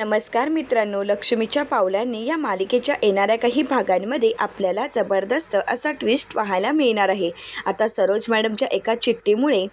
नमस्कार मित्रांनो लक्ष्मीच्या पावलांनी या मालिकेच्या येणाऱ्या काही भागांमध्ये आपल्याला जबरदस्त असा ट्विस्ट पाहायला मिळणार आहे. आता सरोज मॅडमच्या एका चिठ्ठीमुळे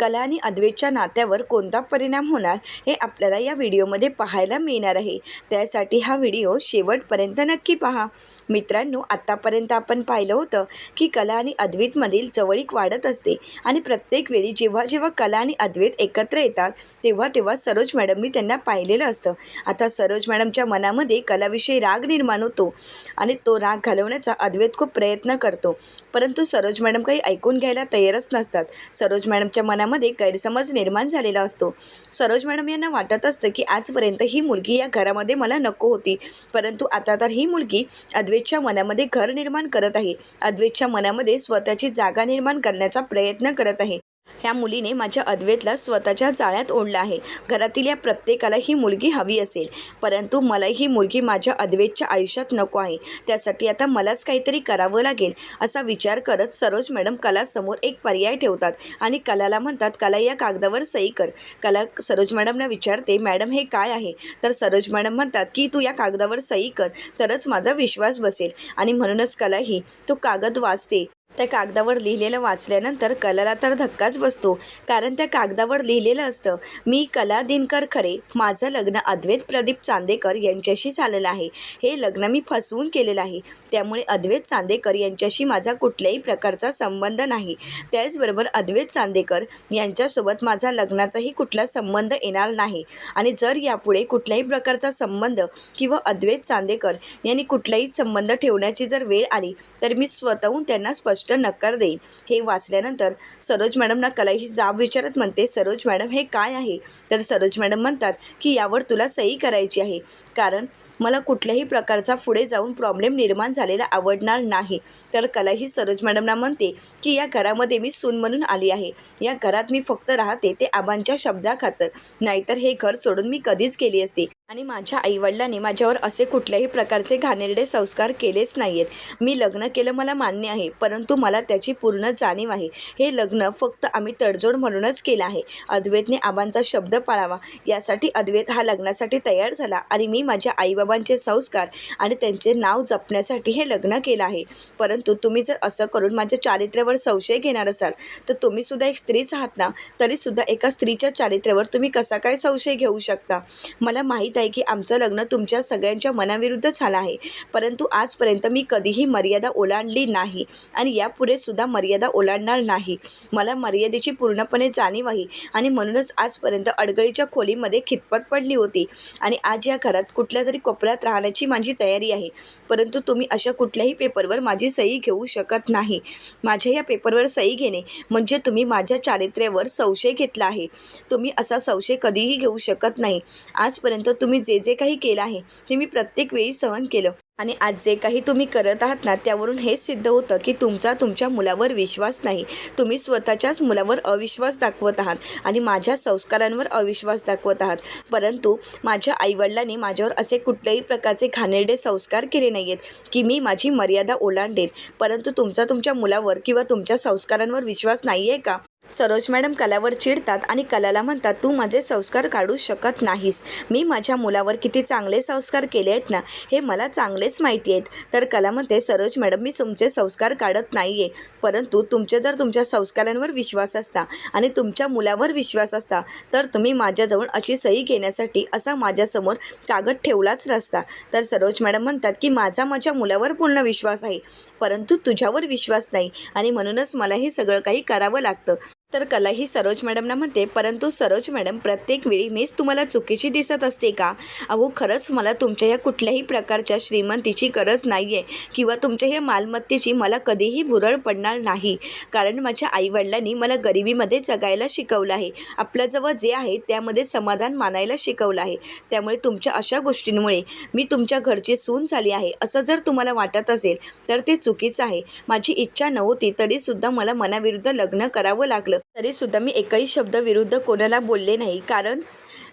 कला आणि अद्वैतच्या नात्यावर कोणता परिणाम होणार हे आपल्याला या व्हिडिओमध्ये पाहायला मिळणार आहे. त्यासाठी हा व्हिडिओ शेवटपर्यंत नक्की पहा. मित्रांनो आत्तापर्यंत आपण पाहिलं होतं की कला आणि अद्वैतमधील जवळीक वाढत असते आणि प्रत्येक वेळी जेव्हा जेव्हा कला आणि अद्वैत एकत्र येतात तेव्हा तेव्हा सरोज मॅडमनी त्यांना पाहिलेलं असतं. आता सरोज मॅडमच्या मनामध्ये कलाविषयी राग निर्माण होतो आणि तो राग घालवण्याचा अद्वैत खूप प्रयत्न करतो. परंतु सरोज मॅडम काही ऐकून घ्यायला तयारच नसतात. सरोज मॅडमच्या मनामध्ये गैरसमज निर्माण झालेला असतो. सरोज मॅडम यांना वाटत असतं की आजपर्यंत ही मुलगी या घरामध्ये मला नको होती. परंतु आता तर ही मुलगी अद्वैतच्या मनामध्ये घर निर्माण करत आहे. अद्वैतच्या मनामध्ये स्वतःची जागा निर्माण करण्याचा प्रयत्न करत आहे. ह्या मुलीने माझ्या अद्वैतला स्वतःच्या जाळ्यात ओढलं आहे. घरातील या प्रत्येकाला ही मुलगी हवी असेल. परंतु मला ही मुलगी माझ्या अद्वैतच्या आयुष्यात नको आहे. त्यासाठी आता मलाच काहीतरी करावं लागेल असा विचार करत सरोज मॅडम कलासमोर एक पर्याय ठेवतात आणि कलाला म्हणतात कला या कागदावर सही कर. कला सरोज मॅडमला विचारते मॅडम हे काय आहे? तर सरोज मॅडम म्हणतात की तू या कागदावर सही कर तरच माझा विश्वास बसेल. आणि म्हणूनच कलाही तो कागद वाचते. त्या कागदावर लिहिलेलं वाचल्यानंतर कलाला तर धक्काच बसतो. कारण त्या कागदावर लिहिलेलं असतं मी कला दिनकर खरे माझं लग्न अद्वैत प्रदीप चांदेकर यांच्याशी झालेलं आहे. हे लग्न मी फसवून केलेलं आहे. त्यामुळे अद्वैत चांदेकर यांच्याशी माझा कुठल्याही प्रकारचा संबंध नाही. त्याचबरोबर अद्वैत चांदेकर यांच्यासोबत माझा लग्नाचाही कुठला संबंध येणार नाही. आणि जर यापुढे कुठल्याही प्रकारचा संबंध किंवा अद्वैत चांदेकर यांनी कुठलाही संबंध ठेवण्याची जर वेळ आली तर मी स्वतःहून त्यांना स्पष्ट नकार देईन. हे वाचल्यानंतर सरोज मॅडमना कलाईची जाब विचारत म्हणते सरोज मॅडम हे काय आहे? तर सरोज मॅडम म्हणतात की यावर तुला सही करायची आहे. कारण मला कुठल्याही प्रकारचा पुढे जाऊन प्रॉब्लेम निर्माण झालेला आवडणार नाही. तर कलाही सरोज मॅडमना म्हणते की या घरामध्ये मी सून म्हणून आली आहे. या घरात मी फक्त राहते ते आबांच्या शब्दाखातर. नाहीतर हे घर सोडून मी कधीच गेली असते. आणि माझ्या आईवडिलांनी माझ्यावर असे कुठल्याही प्रकारचे घाणेरडे संस्कार केलेच नाही आहेत मी लग्न केलं मला मान्य आहे परंतु मला त्याची पूर्ण जाणीव आहे. हे लग्न फक्त आम्ही तडजोड म्हणूनच केलं आहे. अद्वैतने आबांचा शब्द पाळावा. यासाठी अद्वैत हा लग्नासाठी तयार झाला आणि मी माझ्या बाबांचे संस्कार आणि त्यांचे नाव जपण्यासाठी हे लग्न केलं आहे. परंतु तुम्ही जर असं करून माझ्या चारित्र्यावर संशय घेणार असाल तर तुम्हीसुद्धा एक स्त्रीच आहात ना? तरीसुद्धा एका स्त्रीच्या चारित्र्यावर तुम्ही कसा काय संशय घेऊ शकता? मला माहीत आहे की आमचं लग्न तुमच्या सगळ्यांच्या मनाविरुद्ध झालं आहे. परंतु आजपर्यंत मी कधीही मर्यादा ओलांडली नाही आणि यापुढे सुद्धा मर्यादा ओलांडणार नाही. मला मर्यादेची पूर्णपणे जाणीव आहे आणि म्हणूनच आजपर्यंत अडगळीच्या खोलीमध्ये खितपत पडली होती आणि आज या घरात कुठल्या जरी वापरात राहण्याची माझी तयारी आहे. परंतु तुम्ही अशा कुठल्याही पेपरवर माझी सही घेऊ शकत नाही. माझ्या या पेपरवर सही घेणे म्हणजे तुम्ही माझ्या चारित्र्यावर संशय घेतला आहे. तुम्ही असा संशय कधीही घेऊ शकत नाही. आजपर्यंत तुम्ही जे जे काही केलं आहे ते मी प्रत्येक वेळी सहन केलं. आणि आज जे काही तुम्ही करत आहात ना त्यावरून हेच सिद्ध होतं की तुमचा तुमच्या मुलावर विश्वास नाही. तुम्ही स्वतःच्याच मुलावर अविश्वास दाखवत आहात आणि माझ्या संस्कारांवर अविश्वास दाखवत आहात. परंतु माझ्या आईवडिलांनी माझ्यावर असे कुठल्याही प्रकारचे घाणेरडे संस्कार केले नाही आहेत की मी माझी मर्यादा ओलांडेन. परंतु तुमचा तुमच्या मुलावर किंवा तुमच्या संस्कारांवर विश्वास नाही आहे का? सरोज मॅडम कलावर चिडतात आणि कलाला म्हणतात तू माझे संस्कार काढू शकत नाहीस. मी माझ्या मुलावर किती चांगले संस्कार केले आहेत ना हे मला चांगलेच माहिती आहेत तर कला म्हणते सरोज मॅडम मी तुमचे संस्कार काढत नाही आहे परंतु तुमचे जर तुमच्या संस्कारांवर विश्वास असता आणि तुमच्या मुलावर विश्वास असता तर तुम्ही माझ्याजवळ अशी सही घेण्यासाठी असा माझ्यासमोर कागद ठेवलाच नसता तर सरोज मॅडम म्हणतात की माझा माझ्या मुलावर पूर्ण विश्वास आहे. परंतु तुझ्यावर विश्वास नाही आणि म्हणूनच मला हे सगळं काही करावं लागतं. तर कला ही सरोज मॅडमना म्हणते परंतु सरोज मॅडम प्रत्येक वेळी मीच तुम्हाला चुकीची दिसत असते का? अहो खरंच मला तुमच्या या कुठल्याही प्रकारच्या श्रीमंतीची गरज नाही आहे किंवा तुमच्या ह्या मालमत्तेची मला कधीही भुरळ पडणार नाही. कारण माझ्या आईवडिलांनी मला गरिबीमध्ये जगायला शिकवलं आहे. आपल्याजवळ जे आहे त्यामध्ये समाधान मानायला शिकवलं आहे. त्यामुळे तुमच्या अशा गोष्टींमुळे मी तुमच्या घरची सून झाली आहे. असं जर तुम्हाला वाटत असेल तर ते चुकीचं आहे. माझी इच्छा नव्हती तरीसुद्धा मला मनाविरुद्ध लग्न करावं लागलं. तरीसुद्धा मी एकही शब्द विरुद्ध कोणाला बोलले नाही. कारण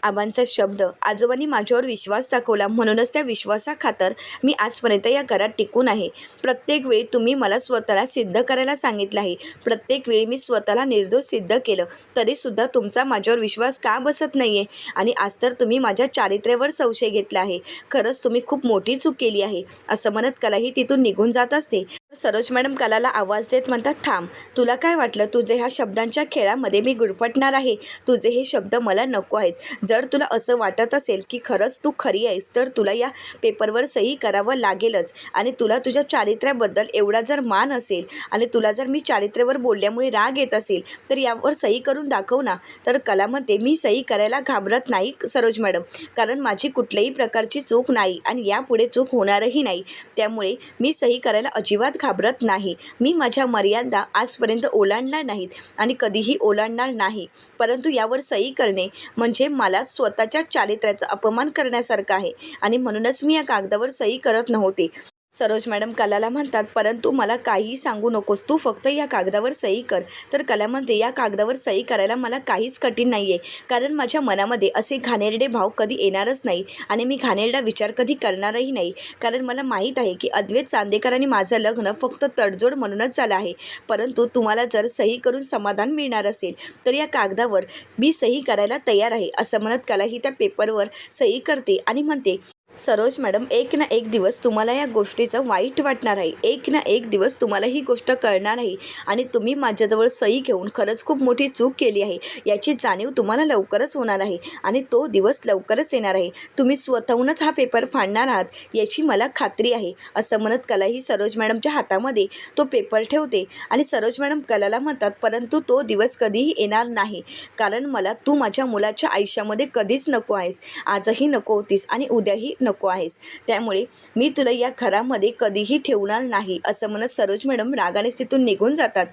आबांचा शब्द आजोबांनी माझ्यावर विश्वास दाखवला. म्हणूनच त्या विश्वासाखातर मी आजपर्यंत या घरात टिकून आहे. प्रत्येक वेळी तुम्ही मला स्वतःला सिद्ध करायला सांगितलं आहे. प्रत्येक वेळी मी स्वतःला निर्दोष सिद्ध केलं. तरीसुद्धा तुमचा माझ्यावर विश्वास का बसत नाही आहे आणि आज तर तुम्ही माझ्या चारित्र्यावर संशय घेतला आहे. खरंच तुम्ही खूप मोठी चूक केली आहे. असं म्हणत कलाही तिथून निघून जात असते. सरोज मॅडम कलाला आवाज देत म्हणतात थांब तुला काय वाटलं? तुझे ह्या शब्दांच्या खेळामध्ये मी गुडपटणार आहे. तुझे हे शब्द मला नको आहेत. जर तुला असं वाटत असेल की खरंच तू खरी आहेस तर तुला या पेपरवर सही करावं लागेलच. आणि तुला तुझ्या चारित्र्याबद्दल एवढा जर मान असेल आणि तुला जर मी चारित्र्यावर बोलल्यामुळे राग येत असेल तर यावर सही करून दाखव ना. तर कला म्हणते मी सही करायला घाबरत नाही सरोज मॅडम. कारण माझी कुठल्याही प्रकारची चूक नाही आणि यापुढे चूक होणारही नाही. त्यामुळे मी सही करायला अजिबात घाबरत नाही. मी माझ्या मर्यादा आजपर्यंत ओलांडल्या नाहीत आणि कधीही ओलांडणार नाही. परंतु यावर सही करणे म्हणजे मला स्वतःच्या चारित्र्याचा अपमान करण्यासारखं आहे आणि म्हणूनच मी या कागदावर सही करत नव्हते. सरोज मॅडम कलाला म्हणतात परंतु मला काहीही सांगू नकोस. तू फक्त या कागदावर सही कर. तर कला म्हणते या कागदावर सही करायला मला काहीच कठीण नाही आहे कारण माझ्या मनामध्ये असे घाणेरडे भाव कधी येणारच नाही आणि मी घाणेरडा विचार कधी करणारही नाही. कारण मला माहीत आहे की अद्वैत चांदेकर आणि माझं लग्न फक्त तडजोड म्हणूनच झालं आहे. परंतु तुम्हाला जर सही करून समाधान मिळणार असेल तर या कागदावर मी सही करायला तयार आहे असं म्हणत कला ही त्या पेपरवर सही करते आणि म्हणते सरोज मॅडम एक ना एक दिवस तुम्हाला या गोष्टीचं वाईट वाटणार आहे. एक ना एक दिवस तुम्हाला ही गोष्ट कळणार आहे. आणि तुम्ही माझ्याजवळ सही घेऊन खरंच खूप मोठी चूक केली आहे. याची जाणीव तुम्हाला लवकरच होणार आहे. आणि तो दिवस लवकरच येणार आहे. तुम्ही स्वतःहूनच हा पेपर फाडणार आहात याची मला खात्री आहे असं म्हणत कला ही सरोज मॅडमच्या हातामध्ये तो पेपर ठेवते. आणि सरोज मॅडम कलाला म्हणतात परंतु तो दिवस कधीही येणार नाही. कारण मला तू माझ्या मुलाच्या आयुष्यामध्ये कधीच नको आहेस. आजही नको होतीस आणि उद्याही नको आहेस. त्यामुळे मी तुला या घरामध्ये कधीही ठेवणार नाही असं म्हणत सरोज मॅडम रागानेच तिथून निघून जातात.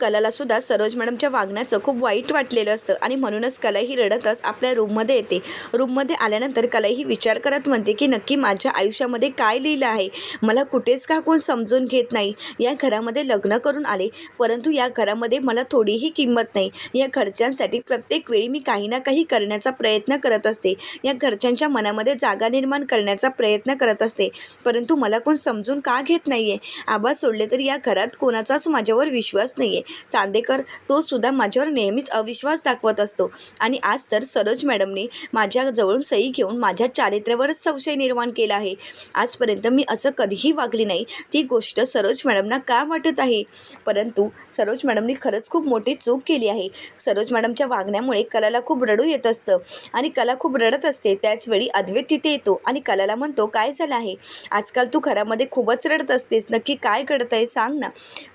कलाला सुद्धा सरोज मॅडमच्या वागण्याचं खूप वाईट वाटलेलं असतं. आणि म्हणूनच कलाही रडतच आपल्या रूममध्ये येते. रूममध्ये आल्यानंतर कलाही विचार करत म्हणते की नक्की माझ्या आयुष्यामध्ये काय लिहिलं आहे? मला कुठेच का कोण समजून घेत नाही? या घरामध्ये लग्न करून आले परंतु या घरामध्ये मला थोडीही किंमत नाही. या घरच्यांसाठी प्रत्येक वेळी मी काही ना काही करण्याचा प्रयत्न करत असते. या घरच्यांच्या मनामध्ये जागा निर्माण करण्याचा प्रयत्न करत असते. परंतु मला कोण समजून का घेत नाही आहे आबा सोडले तरी या घरात कोणाचाच माझ्यावर विश्वास नाही आहे चांदेकर तो सुद्धा माझ्यावर नेहमीच अविश्वास दाखवत असतो. आणि आज तर सरोज मॅडमने माझ्याजवळून सही घेऊन माझ्या चारित्र्यावरच संशय निर्माण केला आहे. आजपर्यंत मी असं कधीही वागली नाही. ती गोष्ट सरोज मॅडमना का वाटत आहे? परंतु सरोज मॅडमनी खरंच खूप मोठी चूक केली आहे. सरोज मॅडमच्या वागण्यामुळे कलाला खूप रडू येत असतं. आणि कला खूप रडत असते. त्याचवेळी अद्वैत तिथे येतो आणि कलाला म्हणतो काय झालं आहे? आजकाल तू घरामध्ये खूपच रडत असतेस. नक्की काय घडत आहे सांग ना.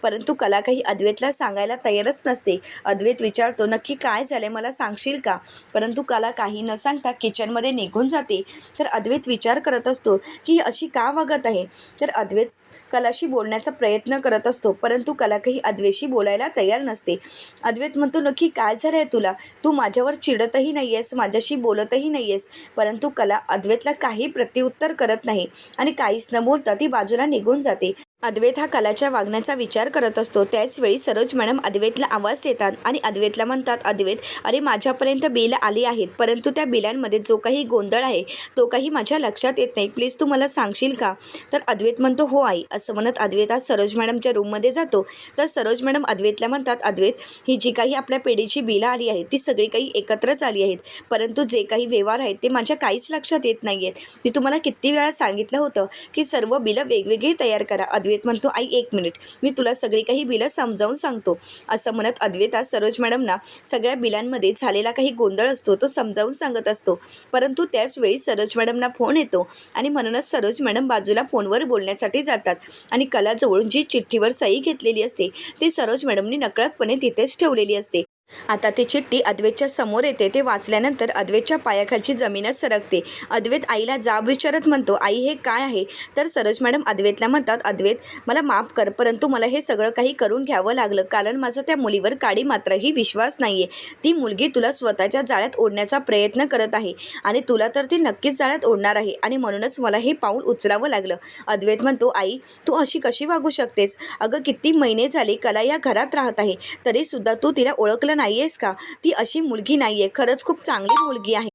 परंतु कला काही अद्वैतला सांगायला तयारच नसते. अद्वैत विचारतो नक्की काय झाले मला सांगशील का? परंतु कला काही न सांगता किचनमध्ये निघून जाते. तर अद्वैत विचार करत असतो की अशी का वागत आहे? तर अद्वैत कलाशी बोलण्याचा प्रयत्न करत असतो परंतु कला काही अद्वेशी बोलायला तयार नसते. अद्वैत म्हणतो नक्की काय झालं आहे तुला? तू माझ्यावर चिडतही नाही आहेस माझ्याशी बोलतही नाही आहेस परंतु कला अद्वैतला काही प्रत्युत्तर करत नाही आणि काहीच न बोलता ती बाजूला निघून जाते. अद्वैत हा कलाच्या वागण्याचा विचार करत असतो. त्याचवेळी सरोज मॅडम अद्वैतला आवाज देतात आणि अद्वैतला म्हणतात अद्वैत अरे माझ्यापर्यंत बिल आली आहेत परंतु त्या बिलांमध्ये जो काही गोंधळ आहे तो काही माझ्या लक्षात येत नाही. प्लीज तू मला सांगशील का? तर अद्वैत म्हणतो हो आई असं म्हणत अद्वैत आज सरोज मॅडमच्या रूममध्ये जातो. तर सरोज मॅडम अद्वैतला म्हणतात अद्वैत ही जी काही आपल्या पिढीची बिलं आली आहेत ती सगळी काही एकत्रच आली आहेत परंतु जे काही व्यवहार आहेत ते माझ्या काहीच लक्षात येत नाही आहेत मी तुम्हाला किती वेळा सांगितलं होतं की सर्व बिलं वेगवेगळी तयार करा. अद्वैत म्हणतो आई एक मिनिट. मी तुला सगळी काही बिलं समजावून सांगतो. असं म्हणत अद्वेता सरोज मॅडमना सगळ्या बिलांमध्ये झालेला काही गोंधळ असतो तो समजावून सांगत असतो. परंतु त्याचवेळी सरोज मॅडमना फोन येतो आणि म्हणूनच सरोज मॅडम बाजूला फोनवर बोलण्यासाठी जातात आणि कलाजवळून जी चिठ्ठीवर सही घेतलेली असते ती सरोज मॅडमनी नकळतपणे तिथेच ठेवलेली असते. आता ती चिठ्ठी अद्वैतच्या समोर येते. ते वाचल्यानंतर अद्वैतच्या पायाखालची जमीनच सरकते. अद्वैत आईला जाब विचारत म्हणतो आई हे काय आहे? तर सरोज मॅडम अद्वैतला म्हणतात अद्वैत मला माफ कर परंतु मला हे सगळं काही करून घ्यावं लागलं. कारण माझा त्या मुलीवर काडी मात्रही विश्वास नाही आहे ती मुलगी तुला स्वतःच्या जाळ्यात ओढण्याचा प्रयत्न करत आहे आणि तुला तर ती नक्कीच जाळ्यात ओढणार आहे आणि म्हणूनच मला हे पाऊल उचलावं लागलं. अद्वैत म्हणतो आई तू अशी कशी वागू शकतेस? अगं किती महिने झाले कला या घरात राहत आहे. तरीसुद्धा तू तिला ओळखलं नाही आहेस का? ती अशी मुलगी नाही आहे खरंच खूप चांगली मुलगी आहे.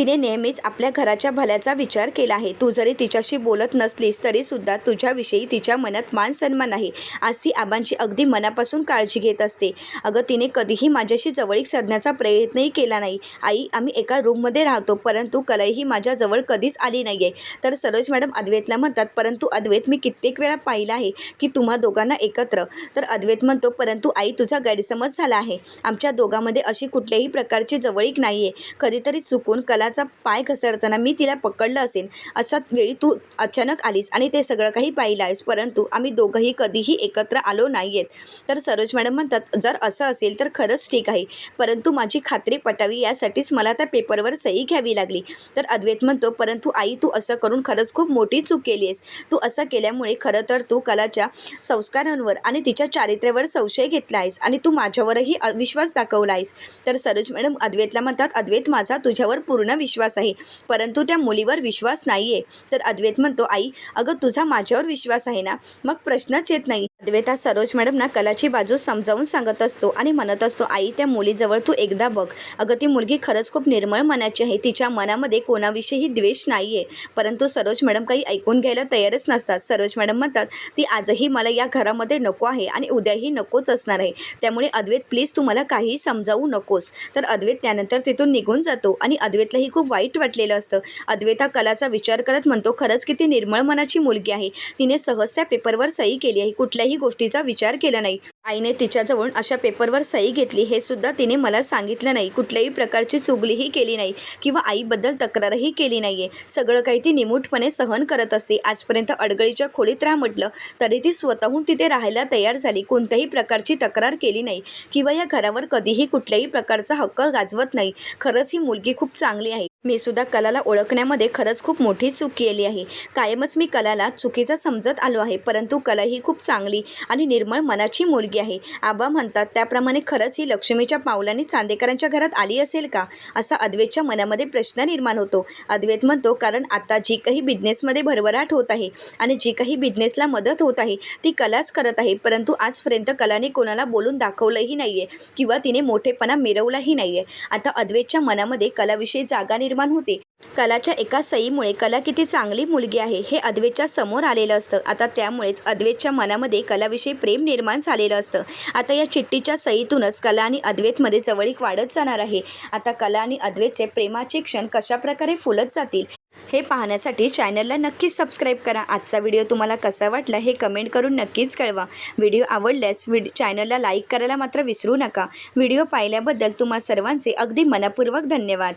तिने नेहमीच आपल्या घराच्या भल्याचा विचार केला आहे. तू जरी तिच्याशी बोलत नसलीस तरीसुद्धा तुझ्याविषयी तिच्या मनात मान सन्मान आहे आज ती आबांची अगदी मनापासून काळजी घेत असते. अगं तिने कधीही माझ्याशी जवळीक साधण्याचा प्रयत्नही केला नाही. आई आम्ही एका रूममध्ये राहतो परंतु कलाई ही माझ्याजवळ कधीच आली नाही आहे तर सरोज मॅडम अद्वैतला म्हणतात परंतु अद्वैत मी कित्येक वेळा पाहिलं आहे की तुम्हा दोघांना एकत्र. तर अद्वैत म्हणतो परंतु आई तुझा गैरसमज झाला आहे. आमच्या दोघांमध्ये अशी कुठल्याही प्रकारची जवळीक नाही आहे कधीतरी चुकून कला कलाचा पाय घसरताना मी तिला पकडलं असेल असा वेळी तू अचानक आलीस आणि ते सगळं काही पाहिलं आहेस परंतु आम्ही दोघंही कधीही एकत्र आलो नाही आहेत तर सरोज मॅडम म्हणतात जर असं असेल तर खरंच ठीक आहे परंतु माझी खात्री पटावी यासाठीच मला त्या पेपरवर सही घ्यावी लागली. तर अद्वैत म्हणतो परंतु आई तू असं करून खरंच खूप मोठी चूक केली आहेस. तू असं केल्यामुळे खरं तर तू कलाच्या संस्कारांवर आणि तिच्या चारित्र्यावर संशय घेतला आहेस आणि तू माझ्यावरही अविश्वास दाखवला आहेस. तर सरोज मॅडम अद्वैतला म्हणतात अद्वैत माझा तुझ्यावर पूर्ण विश्वास आहे. परंतु त्या मुलीवर विश्वास नाही आहे तर अद्वैत म्हणतो आई अगं तुझा माझ्यावर विश्वास आहे ना? मग प्रश्नच येत नाही. अद्वैता सरोज सरोज मॅडमना कलाची बाजू समजावून सांगत असतो आणि म्हणत असतो आई त्या मुलीजवळ तू एकदा बघ. अगं ती मुलगी खरंच खूप निर्मळ मनाची आहे. तिच्या मनामध्ये कोणाविषयीही द्वेष नाही आहे परंतु सरोज मॅडम काही ऐकून घ्यायला तयारच नसतात. सरोज मॅडम म्हणतात ती आजही मला या घरामध्ये नको आहे आणि उद्याही नकोच असणार आहे. त्यामुळे अद्वैत प्लीज तू मला काहीही समजावू नकोस. तर अद्वैत त्यानंतर तिथून निघून जातो आणि अद्वैतलाही खूप वाईट वाटलेलं असतं. अद्वैता कलाचा विचार करत म्हणतो खरंच किती निर्मळ मनाची मुलगी आहे. तिने सहज त्या पेपरवर सही केली आहे. कुठल्याही गोष्टीचा विचार केला नाही. आईने तिच्याजवळ अशा पेपरवर सही घेतली हे सुद्धा तिने मला सांगितलं नाही. कुठल्याही प्रकारची चुगलीही केली नाही किंवा आईबद्दल तक्रारही केली नाही आहे सगळं काही ती निमूटपणे सहन करत असते. आजपर्यंत अडगळीच्या खोलीत राहा म्हटलं तरी ती स्वतःहून तिथे राहायला तयार झाली. कोणत्याही प्रकारची तक्रार केली नाही किंवा या घरावर कधीही कुठल्याही प्रकारचा हक्क गाजवत नाही. खरंच ही मुलगी खूप चांगली आहे. मी सुद्धा कलाला ओळखण्यामध्ये खरंच खूप मोठी चूक केली आहे. कायमच मी कलाला चुकीचा समजत आलो आहे परंतु कला ही खूप चांगली आणि निर्मळ मनाची मुलगी आहे. आबा म्हणतात त्याप्रमाणे खरंच ही लक्ष्मीच्या पावलांनी चांदेकरांच्या घरात आली असेल का? असा अद्वैतच्या मनामध्ये प्रश्न निर्माण होतो. अद्वैत म्हणतो कारण आता जी काही बिझनेसमध्ये भरभराट होत आहे आणि जी काही बिझनेसला मदत होत आहे ती कलाच करत आहे परंतु आजपर्यंत कलाने कोणाला बोलून दाखवलंही नाही आहे किंवा तिने मोठेपणा मिरवलाही नाही आहे आता अद्वैतच्या मनामध्ये कलाविषयी जागा निर्माण होते. कलाच्या एका सईमुळे कला किती चांगली मुलगी आहे हे अद्वेच्या समोर आलेलं असतं. आता त्यामुळेच अद्वेच्या मनामध्ये कलाविषयी प्रेम निर्माण झालेलं असतं. आता या चिठ्ठीच्या सईतूनच कला आणि अद्वैतमध्ये जवळीक वाढत जाणार आहे. आता कला आणि अद्वैतचे प्रेमाचे क्षण कशाप्रकारे फुलत जातील हे पाहण्यासाठी चॅनलला नक्कीच सबस्क्राईब करा. आजचा व्हिडिओ तुम्हाला कसा वाटला हे कमेंट करून नक्कीच कळवा. व्हिडिओ आवडल्यास व्हिड चॅनलला लाईक करायला मात्र विसरू नका. व्हिडिओ पाहिल्याबद्दल तुम्हा सर्वांचे अगदी मनपूर्वक धन्यवाद.